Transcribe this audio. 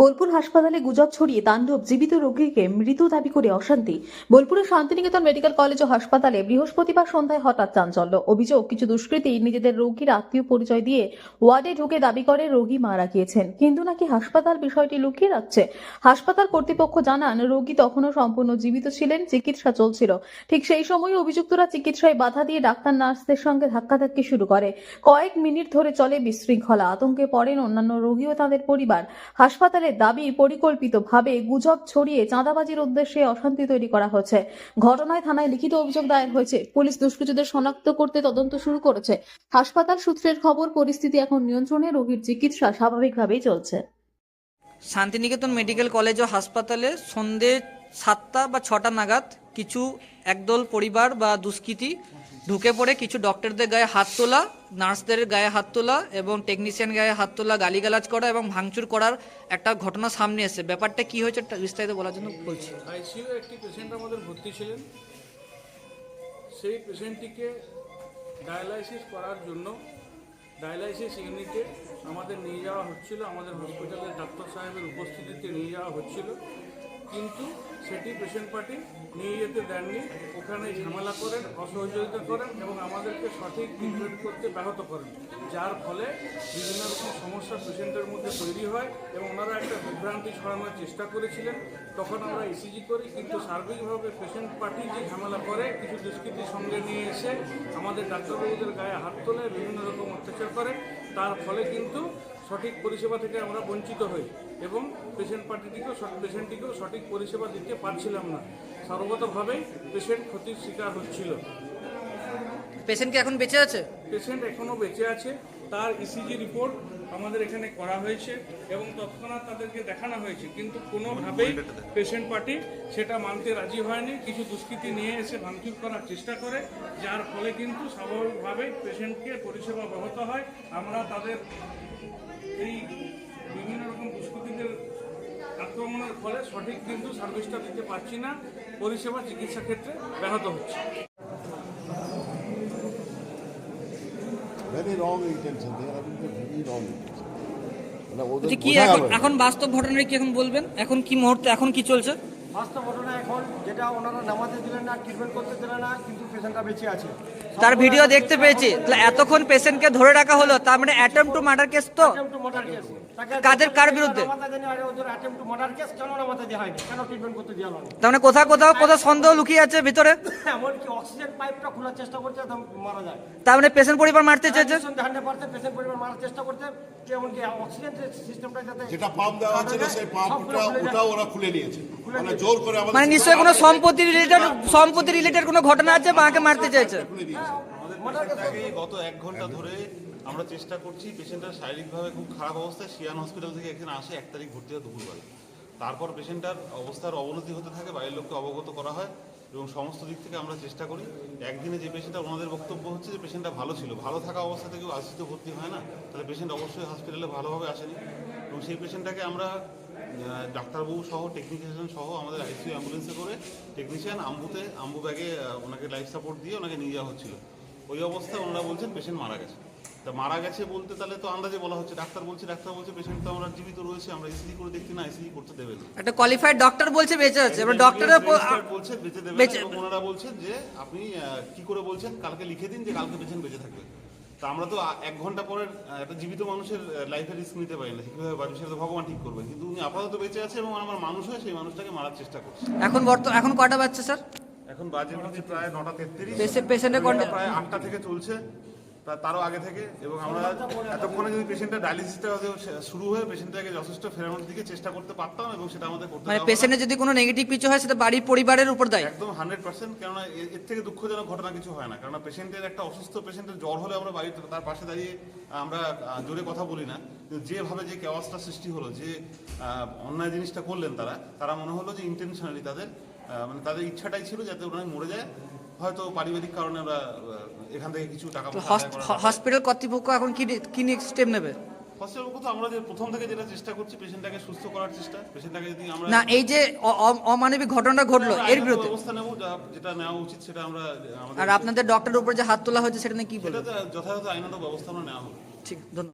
বোলপুর হাসপাতালে গুজব ছড়িয়ে তাণ্ডব জীবিত রোগীকে মৃত দাবি করে অশান্তি। বোলপুরের শান্তিনিকেতন মেডিকেল কলেজ ও হাসপাতালে বৃহস্পতিবার সন্ধ্যায় হঠাৎ চাঞ্চল্য। অভিযোগ, কিছু দুষ্কৃতী নিজেদের রোগীর আত্মীয় পরিচয় দিয়ে ওয়ার্ডে ঢুকে দাবি করে রোগী মারা গিয়েছেন। কিন্তু নাকি হাসপাতাল বিষয়টি লুকিয়ে রাখছে? হাসপাতাল কর্তৃপক্ষ জানান, রোগী তখনও সম্পূর্ণ জীবিত ছিলেন, চিকিৎসা চলছিল। ঠিক সেই সময় অভিযুক্তরা চিকিৎসায় বাধা দিয়ে ডাক্তার নার্সদের সঙ্গে ধাক্কাধাক্কি শুরু করে। কয়েক মিনিট ধরে চলে বিশৃঙ্খলা। আতঙ্কে পড়েন অন্যান্য রোগী ও তাদের পরিবার। হাসপাতালের দাবি পরিকল্পিতভাবে গুজব ছড়িয়ে চাঁদাবাজির উদ্দেশ্যে অশান্তি তৈরি করা হচ্ছে ঘটনায় থানায় লিখিত অভিযোগ দায়ের হয়েছে। পুলিশ দুষ্কৃতীদের শনাক্ত করতে তদন্ত শুরু করেছে। হাসপাতাল সূত্রের খবর, পরিস্থিতি এখন নিয়ন্ত্রণে। রোগীর চিকিৎসা স্বাভাবিকভাবেই চলছে। শান্তিনিকেতন মেডিকেল কলেজ ও হাসপাতালে সন্ধে সাতটা বা ছটা নাগাদ কিছু একদল পরিবার বা দুষ্কৃতী ঢুকে পড়ে, কিছু ডক্টরদের গায়ে হাত তোলা, নার্সদের গায়ে হাত তোলা এবং টেকনিশিয়ান গায়ে হাত তোলা, গালিগালাজ করা এবং ভাঙচুর করার একটা ঘটনা সামনে এসে ব্যাপারটা কি হয়েছে বিস্তারিত বলার জন্য বলছি। আইসিইউ একটি পেশেন্ট আমাদের ভর্তি ছিলেন। সেই পেশেন্টটিকে ডায়ালাইসিস করার জন্য ডায়ালাইসিস ইউনিটে আমাদের নিয়ে যাওয়া হচ্ছিল, আমাদের হসপিটালের ডাক্তার সাহেবের উপস্থিতিতে নিয়ে যাওয়া হচ্ছিল। কিন্তু সেটি পেশেন্ট পার্টি নিয়ে যেতে দেননি, ওখানে ঝামেলা করেন, অসহযোগিতা করেন এবং আমাদেরকে সঠিক ট্রিটমেন্ট করতে ব্যাহত করেন, যার ফলে বিভিন্ন রকম সমস্যা পেশেন্টের মধ্যে তৈরি হয় এবং ওনারা একটা বিভ্রান্তি ছড়ানোর চেষ্টা করেছিলেন। তখন আমরা ইসিজি করি, কিন্তু সার্বিকভাবে পেশেন্ট পার্টি যে ঝামেলা করে, কিছু দুষ্কৃতির সঙ্গে নিয়ে এসে আমাদের ডাক্তারবাবুদের গায়ে হাত তোলে, বিভিন্ন রকম অত্যাচার করে, তার ফলে কিন্তু সঠিক পরিষেবা থেকে আমরা বঞ্চিত হই এবং পেশেন্ট পার্টিটিকেও পেশেন্টটিকেও সঠিক পরিষেবা দিতে পারছিলাম না। সর্বতভাবে পেশেন্ট ক্ষতির শিকার হচ্ছিল। পেশেন্ট কি এখন বেঁচে আছে? পেশেন্ট এখনও বেঁচে আছে। তার ইসিজি রিপোর্ট আমাদের এখানে করা হয়েছে এবং তৎক্ষণাৎ তাদেরকে দেখানো হয়েছে। কিন্তু কোনোভাবেই পেশেন্ট পার্টি সেটা মানতে রাজি হয়নি কিছু দুষ্কৃতি নিয়ে এসে ভাঙচুর করার চেষ্টা করে যার ফলে কিন্তু স্বাভাবিকভাবেই পেশেন্টকে পরিষেবা ব্যাহত হয়। আমরা তাদের এই বিভিন্ন রকম দুষ্কৃতীদের আক্রমণের ফলে সঠিক কিন্তু সার্ভিসটা দিতে পারছি না পরিষেবা চিকিৎসা ক্ষেত্রে ব্যাহত হচ্ছে। বলছি কি এখন এখন বাস্তব ঘটনায় কি এখন বলবেন? এখন কি মুহূর্তে এখন কি চলছে? বাস্তব ঘটনা এখন যেটা ওনারা নামাতে দিলেন না ট্রিটমেন্ট করতে দিলেন না কিন্তু পেশেন্টটা বেঁচে আছে। তার ভিডিও দেখতে পেয়েছি। তাহলে এতক্ষণ পেশেন্টকে ধরে রাখা হলো তার মানে অ্যাটেম্প টু মার্ডার কেস তো? Attempt to murder case। কাদের কার বিরুদ্ধে? তার মানে কোথাও কোথাও কোথাও সন্দেহ লুকিয়ে আছে ভিতরে? এমনকি অক্সিজেন পাইপটা খোলার চেষ্টা করছে মারা যায়। তার মানে পেশেন্ট পরিবার মারতে চেয়েছে? মানে জোর করে মানে নিশ্চয়ই কোনো সম্পত্তি রিলেটেড সম্পত্তি রিলেটেড কোনো ঘটনা আছে মাকে মারতে চেয়েছে? case আগে গত এক ঘণ্টা ধরে আমরা চেষ্টা করছি পেশেন্টের শারীরিকভাবে খুব খারাপ অবস্থায় সিয়ান হসপিটাল থেকে এখানে আসে, এক তারিখ ভর্তি হয় দুপুরবেলা। তারপর পেশেন্টটার অবস্থার অবনতি হতে থাকে বাইরের লোককে অবগত করা হয় এবং সমস্ত দিক থেকে আমরা চেষ্টা করি। একদিনে যে পেশেন্টটা ওনাদের বক্তব্য হচ্ছে যে পেশেন্টটা ভালো ছিল। ভালো থাকা অবস্থা থেকেও আইসিতে ভর্তি হয় না, তাহলে পেশেন্ট অবশ্যই হসপিটালে ভালোভাবে আসেনি। এবং সেই পেশেন্টটাকে আমরা ডাক্তারবাবু সহ টেকনিশিয়ান সহ আমাদের আইসিইউ অ্যাম্বুলেন্সে করে টেকনিশিয়ান আম্বুতে, আম্বু ব্যাগে ওনাকে লাইফ সাপোর্ট দিয়ে ওনাকে নিয়ে যাওয়া হচ্ছিল। ওই অবস্থায় ওনারা বলছেন পেশেন্ট মারা গেছে। তা মারা গেছে বলতে তাহলে তো আন্দাজে বলা হচ্ছে। ডাক্তার বলছে ডাক্তার বলছে পেশেন্ট তো আমরা জীবিত রয়েছে আমরা ইসিজি করে দেখছি না ইসিজি করতে দেবে না। একটা কোয়ালিফাইড ডক্টর বলছে বেঁচে আছে এবার Registered বলছে বেঁচে দেবে এবং ওনারা বলছেন যে আপনি কি করে বলছেন? কালকে লিখে দিন যে কালকে পেশেন্ট বেঁচে থাকবে। তা আমরা তো এক ঘণ্টা পরের আহ, একটা জীবিত মানুষের লাইফের রিস্ক নিতে পারি না। কীভাবে বাড়ি সেটা তো ভগবান ঠিক করবে। কিন্তু উনি আপাতত বেঁচে আছে এবং আমার মানুষ হয়ে সেই মানুষটাকে মারার চেষ্টা করছে। এখন বর্তমান এখন কটা বাচ্চা স্যার? এখন বাজে হচ্ছে প্রায় নটা তেত্রিশ। পেশেন্ট পেশেন্টের কন্ডিশন প্রায় আটটা থেকে চলছে। তারও আগে থেকে এবং আমরা এতক্ষণে যদি পেশেন্টের ডায়ালিসিসটা শুরু হয়ে পেশেন্টটাকে যথেষ্ট ফেরানোর দিকে চেষ্টা করতে পারতাম এবং সেটা আমাদের করতে মানে। পেশেন্টের যদি কোনো নেগেটিভ কিছু হয় সেটা বাড়ির পরিবারের উপর দায়? একদম হান্ড্রেড পার্সেন্ট কেননা এর থেকে দুঃখজনক ঘটনা কিছু হয় না। কারণ পেশেন্টের একটা অসুস্থ পেশেন্টের জ্বর হলে আমরা বাড়িতে তার পাশে দাঁড়িয়ে আমরা জোরে কথা বলি না। যেভাবে যে কেওয়াসটা সৃষ্টি হলো যে অন্যায় জিনিসটা করলেন তারা তারা মনে হলো যে ইন্টেনশনালি তাদের মানে তাদের ইচ্ছাটাই ছিল যাতে ওনারা মরে যায়। হয়তো পারিবারিক কারণে ওরা এখান থেকে কিছু টাকা হসপিটাল কর্তৃপক্ষ এখন কি কি স্টেপ নেবে? হসপিটাল তো আমরা যে প্রথম থেকে যেটা চেষ্টা করছি পেশেন্টটাকে সুস্থ করার চেষ্টা পেশেন্টটাকে যদি আমরা না এই যে অমানবিক ঘটনা ঘটলো এর বিরুদ্ধে। ব্যবস্থা নেব যেটা নেওয়া উচিত সেটা আমরা আর আপনাদের ডক্টরের উপর যে হাত তোলা হয়েছে সেটা নিয়ে কি সেটাতে যথাযথ আইনত ব্যবস্থা নেওয়া হবে। ঠিক ধন্যবাদ।